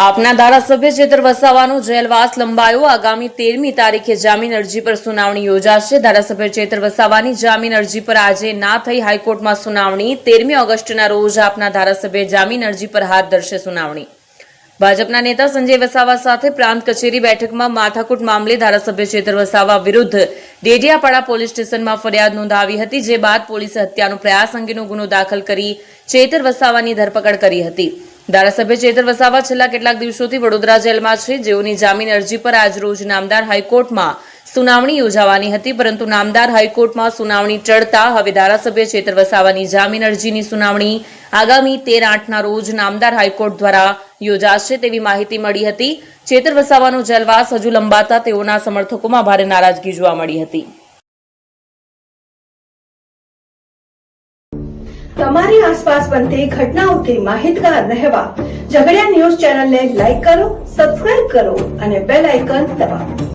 આપના ધારાસભ્ય ચેતર વસાવાનો જેલવાસ લંબાયો. આગામી તેરમી તારીખે જામીન અરજી પર સુનાવણી યોજાશે. ધારાસભ્ય ચેતર વસાવાની જામીન અરજી પર આજે ના થઈ હાઈકોર્ટમાં સુનાવણી. તેરમી ઓગસ્ટના રોજ આપના ધારાસભ્ય જામીન અરજી પર હાથ ધરશે સુનાવણી. ભાજપના નેતા સંજય વસાવા સાથે પ્રાંત કચેરી બેઠકમાં માથાકૂટ મામલે ધારાસભ્ય ચેતર વસાવા વિરુદ્ધ ડેડિયાપાડા પોલીસ સ્ટેશનમાં ફરિયાદ નોંધાવી હતી, જે બાદ પોલીસે હત્યાનો પ્રયાસ અંગેનો ગુનો દાખલ કરી ચેતર વસાવાની ધરપકડ કરી હતી. ધારાસભ્ય ચેતર વસાવા છેલ્લા કેટલાક દિવસોથી વડોદરા જેલમાં છે. જેઓની જામીન અરજી પર આજરોજ નામદાર હાઈકોર્ટમાં સુનાવણી યોજાવાની હતી. પરંતુ નામદાર હાઈકોર્ટમાં સુનાવણી ટળતા હવે ધારાસભ્ય ચેતર વસાવાની જામીન અરજીની સુનાવણી આગામી તેર આઠના રોજ નામદાર હાઈકોર્ટ દ્વારા યોજાશે તેવી માહિતી મળી હતી. ચેતર વસાવાનો જેલવાસ હજુ લંબાતા તેઓના સમર્થકોમાં ભારે નારાજગી જોવા મળી હતી. તમારી આસપાસ બનતી ઘટનાઓથી માહિતગાર રહેવા ઝઘડિયા ન્યૂઝ ચેનલને લાઈક કરો સબસ્ક્રાઇબ કરો અને બેલ આઇકન દબાવો.